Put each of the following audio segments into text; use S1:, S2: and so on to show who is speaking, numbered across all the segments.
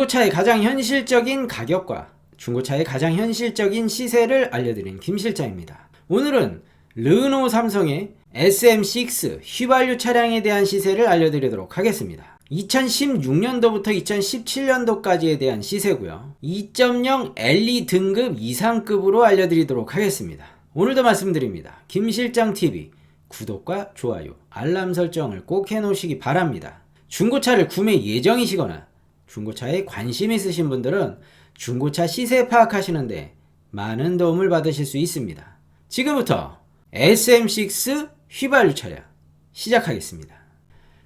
S1: 중고차의 가장 현실적인 가격과 중고차의 가장 현실적인 시세를 알려드린 김 실장입니다. 오늘은 르노 삼성의 SM6 휘발유 차량에 대한 시세를 알려드리도록 하겠습니다. 2016년도부터 2017년도까지에 대한 시세고요. 2.0 LE 등급 이상급으로 알려드리도록 하겠습니다. 오늘도 말씀드립니다. 김실장 TV 구독과 좋아요, 알람 설정을 꼭 해놓으시기 바랍니다. 중고차를 구매 예정이시거나 중고차에 관심 있으신 분들은 중고차 시세 파악하시는데 많은 도움을 받으실 수 있습니다. 지금부터 SM6 휘발유 차량 시작하겠습니다.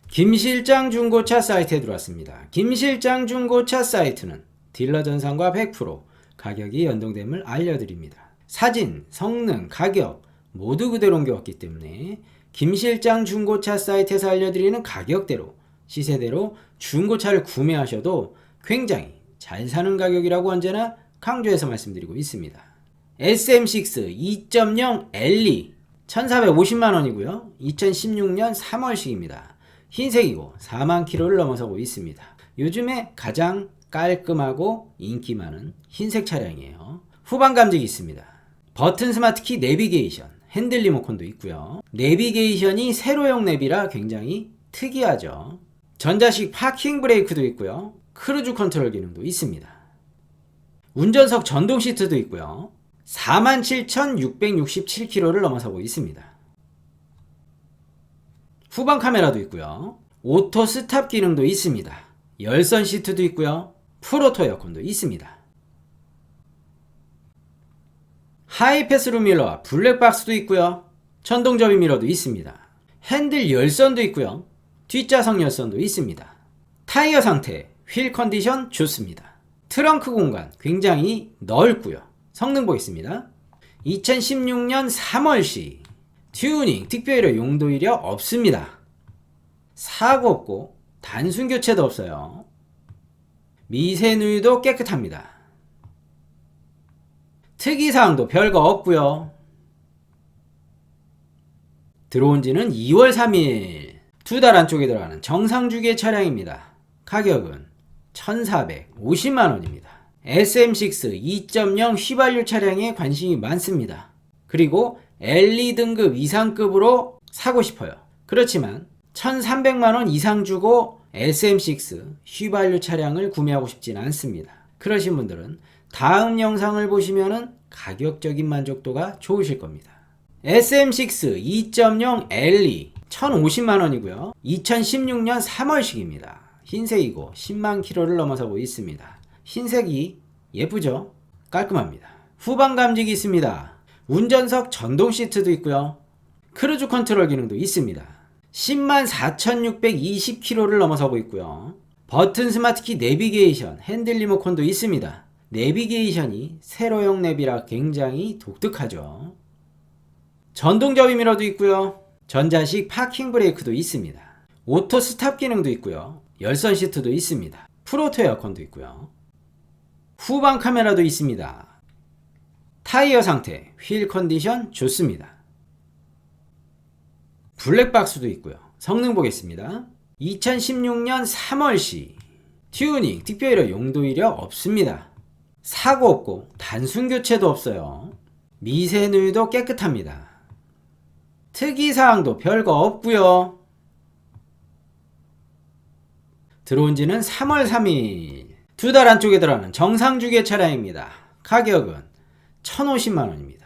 S1: 김실장 중고차 사이트에 들어왔습니다. 김실장 중고차 사이트는 딜러 전산과 100% 가격이 연동됨을 알려드립니다. 사진, 성능, 가격 모두 그대로 옮겨왔기 때문에 김실장 중고차 사이트에서 알려드리는 가격대로 시세대로 중고차를 구매하셔도 굉장히 잘 사는 가격이라고 언제나 강조해서 말씀드리고 있습니다. SM6 2.0 LE 1450만원이고요. 2016년 3월식입니다. 흰색이고 4만 킬로를 넘어서고 있습니다. 요즘에 가장 깔끔하고 인기 많은 흰색 차량이에요. 후방 감직이 있습니다. 버튼 스마트키 내비게이션, 핸들 리모컨도 있고요. 내비게이션이 세로형 내비라 굉장히 특이하죠. 전자식 파킹 브레이크도 있고요. 크루즈 컨트롤 기능도 있습니다. 운전석 전동 시트도 있고요. 47,667km를 넘어서고 있습니다. 후방 카메라도 있고요. 오토 스탑 기능도 있습니다. 열선 시트도 있고요. 풀오토 에어컨도 있습니다. 하이패스룸 밀러와 블랙박스도 있고요. 천동 접이 미러도 있습니다. 핸들 열선도 있고요. 뒷좌석 열선도 있습니다. 타이어 상태, 휠 컨디션 좋습니다. 트렁크 공간 굉장히 넓고요. 성능 보겠습니다. 2016년 3월시 튜닝 특별히 용도 이력 없습니다. 사고 없고 단순 교체도 없어요. 미세 누유도 깨끗합니다. 특이사항도 별거 없고요. 들어온 지는 2월 3일 두 달 안쪽에 들어가는 정상주계 차량입니다. 가격은 1,450만원입니다. SM6 2.0 휘발유 차량에 관심이 많습니다. 그리고 LE 등급 이상급으로 사고 싶어요. 그렇지만 1,300만원 이상 주고 SM6 휘발유 차량을 구매하고 싶진 않습니다. 그러신 분들은 다음 영상을 보시면은 가격적인 만족도가 좋으실 겁니다. SM6 2.0 LE 1,050만 원이고요. 2016년 3월식입니다. 흰색이고 10만 킬로를 넘어서고 있습니다. 흰색이 예쁘죠? 깔끔합니다. 후방 감직이 있습니다. 운전석 전동 시트도 있고요. 크루즈 컨트롤 기능도 있습니다. 10만 4,620km를 넘어서고 있고요. 버튼 스마트키 내비게이션, 핸들 리모컨도 있습니다. 내비게이션이 세로형 내비라 굉장히 독특하죠. 전동 접이 미러도 있고요. 전자식 파킹 브레이크도 있습니다. 오토 스탑 기능도 있고요. 열선 시트도 있습니다. 프로토 에어컨도 있고요. 후방 카메라도 있습니다. 타이어 상태, 휠 컨디션 좋습니다. 블랙박스도 있고요. 성능 보겠습니다. 2016년 3월시 튜닝 특별히 용도 이력 없습니다. 사고 없고 단순 교체도 없어요. 미세 누유도 깨끗합니다. 특이사항도 별거 없고요. 들어온 지는 3월 3일. 두 달 안쪽에 들어가는 정상주계 차량입니다. 가격은 1,050만원입니다.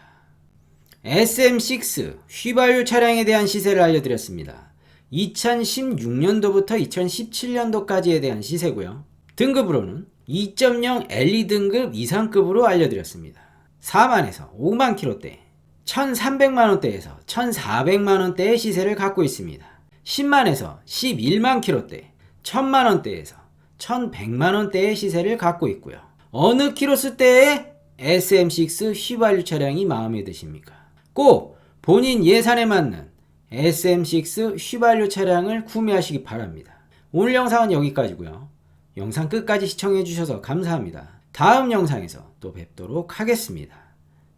S1: SM6 휘발유 차량에 대한 시세를 알려드렸습니다. 2016년도부터 2017년도까지에 대한 시세고요. 등급으로는 2.0 LE 등급 이상급으로 알려드렸습니다. 4만에서 5만 킬로대, 1,300만 원대에서 1,400만 원대의 시세를 갖고 있습니다. 10만에서 11만 킬로대, 1000만 원대에서 1100만 원대의 시세를 갖고 있고요. 어느 키로수 대에 SM6 휘발유 차량이 마음에 드십니까? 꼭 본인 예산에 맞는 SM6 휘발유 차량을 구매하시기 바랍니다. 오늘 영상은 여기까지고요. 영상 끝까지 시청해 주셔서 감사합니다. 다음 영상에서 또 뵙도록 하겠습니다.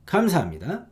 S1: 감사합니다.